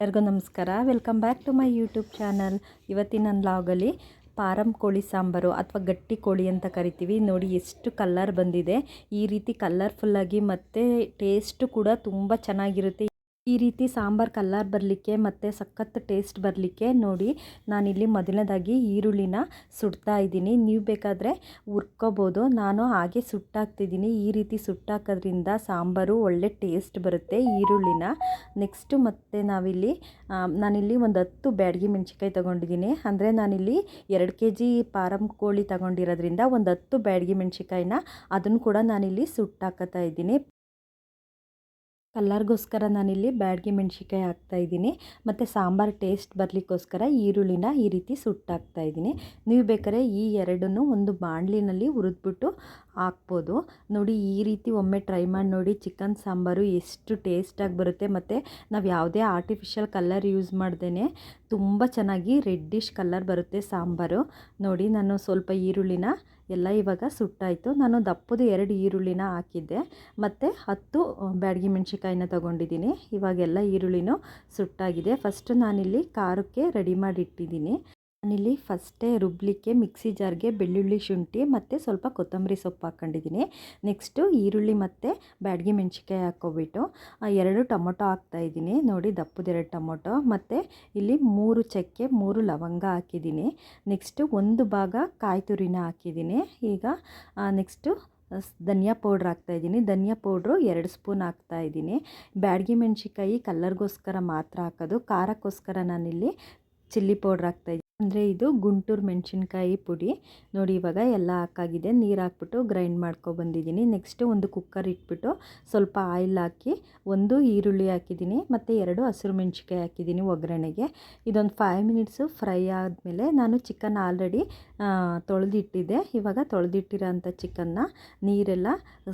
ಎಲ್ಲರಿಗೂ ನಮಸ್ಕಾರ. Welcome back to my YouTube channel ಇವತ್ತಿನ ಲಾಗಲ್ಲಿ ಪಾರಂ ಕೋಳಿ ಸಾಂಬಾರು ಅಥವಾ ಗಟ್ಟಿ ಕೋಳಿ ಅಂತ ಕರಿತೀವಿ. ನೋಡಿ ಎಷ್ಟು ಕಲ್ಲರ್ ಬಂದಿದೆ. ಈ ರೀತಿ ಕಲ್ಲರ್ಫುಲ್ಲಾಗಿ ಮತ್ತು ಟೇಸ್ಟು ಕೂಡ ತುಂಬ ಚೆನ್ನಾಗಿರುತ್ತೆ. ಈ ರೀತಿ ಸಾಂಬಾರು ಕಲ್ಲರ್ ಬರಲಿಕ್ಕೆ ಮತ್ತು ಸಖತ್ ಟೇಸ್ಟ್ ಬರಲಿಕ್ಕೆ ನೋಡಿ ನಾನಿಲ್ಲಿ ಮೊದಲನೇದಾಗಿ ಈರುಳ್ಳಿನ ಸುಡ್ತಾ ಇದ್ದೀನಿ. ನೀವು ಬೇಕಾದರೆ ಹುರ್ಕೋಬೋದು. ನಾನು ಹಾಗೆ ಸುಟ್ಟಾಕ್ತಿದ್ದೀನಿ. ಈ ರೀತಿ ಸುಟ್ಟಾಕೋದ್ರಿಂದ ಸಾಂಬಾರು ಒಳ್ಳೆ ಟೇಸ್ಟ್ ಬರುತ್ತೆ ಈರುಳ್ಳಿನ. ನೆಕ್ಸ್ಟು ಮತ್ತು ನಾವಿಲ್ಲಿ ನಾನಿಲ್ಲಿ ಒಂದು ಹತ್ತು ಬ್ಯಾಡಗಿ ಮೆಣಸಿನ್ಕಾಯಿ ತೊಗೊಂಡಿದ್ದೀನಿ. ಅಂದರೆ ನಾನಿಲ್ಲಿ ಎರಡು ಕೆ ಜಿ ಪಾರಂ ಕೋಳಿ ತೊಗೊಂಡಿರೋದ್ರಿಂದ ಒಂದು ಹತ್ತು ಬ್ಯಾಡಗಿ ಮೆಣಸಿನ್ಕಾಯಿನ ಅದನ್ನು ಕೂಡ ನಾನಿಲ್ಲಿ ಸುಟ್ಟಾಕತ್ತಾ ಇದ್ದೀನಿ. ಕಲ್ಲರ್ಗೋಸ್ಕರ ನಾನಿಲ್ಲಿ ಬ್ಯಾಡಗಿ ಮೆಣಸಿನ್ಕಾಯಿ ಹಾಕ್ತಾಯಿದ್ದೀನಿ ಮತ್ತು ಸಾಂಬಾರು ಟೇಸ್ಟ್ ಬರಲಿಕ್ಕೋಸ್ಕರ ಈರುಳ್ಳಿನ ಈ ರೀತಿ ಸುಟ್ಟಾಕ್ತಾ ಇದ್ದೀನಿ. ನೀವು ಬೇಕಾದ್ರೆ ಈ ಎರಡನ್ನೂ ಒಂದು ಬಾಣಲಿನಲ್ಲಿ ಹುರಿದ್ಬಿಟ್ಟು ಹಾಕ್ಬೋದು. ನೋಡಿ, ಈ ರೀತಿ ಒಮ್ಮೆ ಟ್ರೈ ಮಾಡಿ ನೋಡಿ ಚಿಕನ್ ಸಾಂಬಾರು ಎಷ್ಟು ಟೇಸ್ಟಾಗಿ ಬರುತ್ತೆ. ಮತ್ತು ನಾವು ಯಾವುದೇ ಆರ್ಟಿಫಿಷಿಯಲ್ ಕಲ್ಲರ್ ಯೂಸ್ ಮಾಡ್ದೇ ತುಂಬ ಚೆನ್ನಾಗಿ ರೆಡ್ಡಿಶ್ ಕಲರ್ ಬರುತ್ತೆ ಸಾಂಬಾರು. ನೋಡಿ, ನಾನು ಸ್ವಲ್ಪ ಈರುಳ್ಳಿನ ಎಲ್ಲ ಇವಾಗ ಸುಟ್ಟಾಯಿತು. ನಾನು ದಪ್ಪದು ಎರಡು ಈರುಳ್ಳಿನ ಹಾಕಿದ್ದೆ. ಮತ್ತು ಹತ್ತು ಬ್ಯಾಡಗಿ ಮೆಣಸಿನ್ಕಾಯಿನ ತೊಗೊಂಡಿದ್ದೀನಿ. ಇವಾಗೆಲ್ಲ ಈರುಳ್ಳಿನೂ ಸುಟ್ಟಾಗಿದೆ. ಫಸ್ಟು ನಾನಿಲ್ಲಿ ಖಾರಕ್ಕೆ ರೆಡಿ ಮಾಡಿ ಇಟ್ಟಿದ್ದೀನಿ ನಾನಿಲ್ಲಿ ಫಸ್ಟೇ ರುಬ್ಲಿಕ್ಕೆ ಮಿಕ್ಸಿ ಜಾರ್ಗೆ ಬೆಳ್ಳುಳ್ಳಿ ಶುಂಠಿ ಮತ್ತು ಸ್ವಲ್ಪ ಕೊತ್ತಂಬರಿ ಸೊಪ್ಪು ಹಾಕ್ಕೊಂಡಿದ್ದೀನಿ. ನೆಕ್ಸ್ಟು ಈರುಳ್ಳಿ ಮತ್ತು ಬ್ಯಾಡ್ಗೆ ಮೆಣಸಿನ್ಕಾಯಿ ಹಾಕ್ಕೊಬಿಟ್ಟು ಎರಡು ಟೊಮೊಟೊ ಹಾಕ್ತಾಯಿದ್ದೀನಿ. ನೋಡಿ ದಪ್ಪದೆರಡು ಟೊಮೊಟೊ ಮತ್ತು ಇಲ್ಲಿ ಮೂರು ಚಕ್ಕೆ ಮೂರು ಲವಂಗ ಹಾಕಿದ್ದೀನಿ. ನೆಕ್ಸ್ಟು ಒಂದು ಭಾಗ ಕಾಯಿ ತುರಿನ ಹಾಕಿದ್ದೀನಿ. ಈಗ ನೆಕ್ಸ್ಟು ಧನಿಯಾ ಪೌಡ್ರ್ ಹಾಕ್ತಾಯಿದ್ದೀನಿ. ಧನಿಯಾ ಪೌಡ್ರು ಎರಡು ಸ್ಪೂನ್ ಹಾಕ್ತಾಯಿದ್ದೀನಿ. ಬ್ಯಾಡ್ಗೆ ಮೆಣಸಿನ್ಕಾಯಿ ಕಲ್ಲರ್ಗೋಸ್ಕರ ಮಾತ್ರ ಹಾಕೋದು. ಖಾರಕ್ಕೋಸ್ಕರ ನಾನಿಲ್ಲಿ ಚಿಲ್ಲಿ ಪೌಡ್ರ್ ಹಾಕ್ತಾಯಿದ್ದೀನಿ. ಅಂದರೆ ಇದು ಗುಂಟೂರು ಮೆಣಸಿನ್ಕಾಯಿ ಪುಡಿ. ನೋಡಿ, ಇವಾಗ ಎಲ್ಲ ಹಾಕಾಗಿದೆ. ನೀರು ಹಾಕ್ಬಿಟ್ಟು ಗ್ರೈಂಡ್ ಮಾಡ್ಕೊಬಂದಿದ್ದೀನಿ ನೆಕ್ಸ್ಟು ಒಂದು ಕುಕ್ಕರ್ ಇಟ್ಬಿಟ್ಟು ಸ್ವಲ್ಪ ಆಯಿಲ್ ಹಾಕಿ, ಒಂದು ಈರುಳ್ಳಿ ಹಾಕಿದ್ದೀನಿ, ಮತ್ತು ಎರಡು ಹಸಿರು ಮೆಣಸಿನ್ಕಾಯಿ ಹಾಕಿದ್ದೀನಿ ಒಗ್ಗರಣೆಗೆ. ಇದೊಂದು ಫೈವ್ ಮಿನಿಟ್ಸು ಫ್ರೈ ಆದಮೇಲೆ ನಾನು ಚಿಕನ್ ಆಲ್ರೆಡಿ ತೊಳೆದಿಟ್ಟಿದ್ದೆ. ಇವಾಗ ತೊಳೆದಿಟ್ಟಿರೋ ಅಂಥ ಚಿಕನ್ನ ನೀರೆಲ್ಲ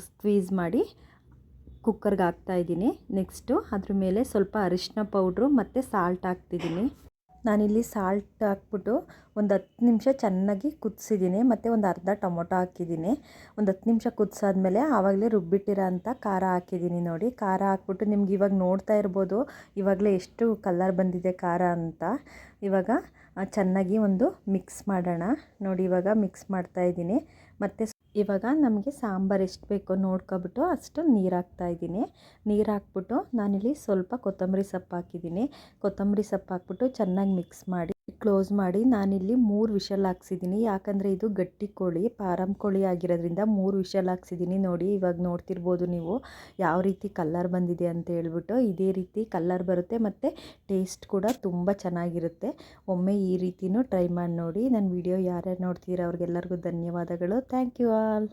ಸ್ಕ್ವೀಸ್ ಮಾಡಿ ಕುಕ್ಕರ್ಗೆ ಹಾಕ್ತಾಯಿದ್ದೀನಿ ನೆಕ್ಸ್ಟು ಅದ್ರ ಮೇಲೆ ಸ್ವಲ್ಪ ಅರಿಶಿನ ಪೌಡ್ರು ಮತ್ತು ಸಾಲ್ಟ್ ಹಾಕ್ತಿದ್ದೀನಿ. ನಾನಿಲ್ಲಿ ಸಾಲ್ಟ್ ಹಾಕ್ಬಿಟ್ಟು ಒಂದು ಹತ್ತು ನಿಮಿಷ ಚೆನ್ನಾಗಿ ಕುದಿಸಿದ್ದೀನಿ. ಮತ್ತು ಒಂದು ಅರ್ಧ ಟೊಮೊಟೊ ಹಾಕಿದ್ದೀನಿ. ಒಂದು ಹತ್ತು ನಿಮಿಷ ಕುದಿಸಾದ್ಮೇಲೆ ಆವಾಗಲೇ ರುಬ್ಬಿಟ್ಟಿರೋ ಅಂಥ ಖಾರ ಹಾಕಿದ್ದೀನಿ ನೋಡಿ. ಖಾರ ಹಾಕ್ಬಿಟ್ಟು ನಿಮ್ಗೆ ಇವಾಗ ನೋಡ್ತಾ ಇರ್ಬೋದು. ಇವಾಗಲೇ ಎಷ್ಟು ಕಲರ್ ಬಂದಿದೆ ಖಾರ ಅಂತ. ಇವಾಗ ಚೆನ್ನಾಗಿ ಒಂದು ಮಿಕ್ಸ್ ಮಾಡೋಣ. ನೋಡಿ, ಇವಾಗ ಮಿಕ್ಸ್ ಮಾಡ್ತಾಯಿದ್ದೀನಿ ಮತ್ತು ಇವಾಗ ನಮಗೆ ಸಾಂಬಾರು ಎಷ್ಟು ಬೇಕೋ ನೋಡ್ಕೊಬಿಟ್ಟು ಅಷ್ಟು ನೀರು ಹಾಕ್ತಾಯಿದ್ದೀನಿ ನೀರು ಹಾಕ್ಬಿಟ್ಟು ನಾನಿಲ್ಲಿ ಸ್ವಲ್ಪ ಕೊತ್ತಂಬರಿ ಸೊಪ್ಪು ಹಾಕಿದ್ದೀನಿ. ಕೊತ್ತಂಬರಿ ಸೊಪ್ಪು ಹಾಕ್ಬಿಟ್ಟು ಚೆನ್ನಾಗಿ ಮಿಕ್ಸ್ ಮಾಡಿ ಕ್ಲೋಸ್ ಮಾಡಿ ನಾನಿಲ್ಲಿ ಮೂರು ವಿಷಲ್ ಹಾಕ್ಸಿದ್ದೀನಿ ಯಾಕಂದರೆ ಇದು ಗಟ್ಟಿ ಕೋಳಿ ಪಾರಂ ಕೋಳಿ ಆಗಿರೋದ್ರಿಂದ ಮೂರು ವಿಷಲ್ ಹಾಕ್ಸಿದ್ದೀನಿ ನೋಡಿ. ಇವಾಗ ನೋಡ್ತಿರ್ಬೋದು ನೀವು ಯಾವ ರೀತಿ ಕಲ್ಲರ್ ಬಂದಿದೆ ಅಂತ ಹೇಳ್ಬಿಟ್ಟು ಇದೇ ರೀತಿ ಕಲ್ಲರ್ ಬರುತ್ತೆ ಮತ್ತು ಟೇಸ್ಟ್ ಕೂಡ ತುಂಬ ಚೆನ್ನಾಗಿರುತ್ತೆ. ಒಮ್ಮೆ ಈ ರೀತಿಯೂ ಟ್ರೈ ಮಾಡಿ ನೋಡಿ. ನನ್ನ ವಿಡಿಯೋ ಯಾರ್ಯಾರು ನೋಡ್ತೀರ ಅವ್ರಿಗೆಲ್ಲರಿಗೂ ಧನ್ಯವಾದಗಳು. Thank you all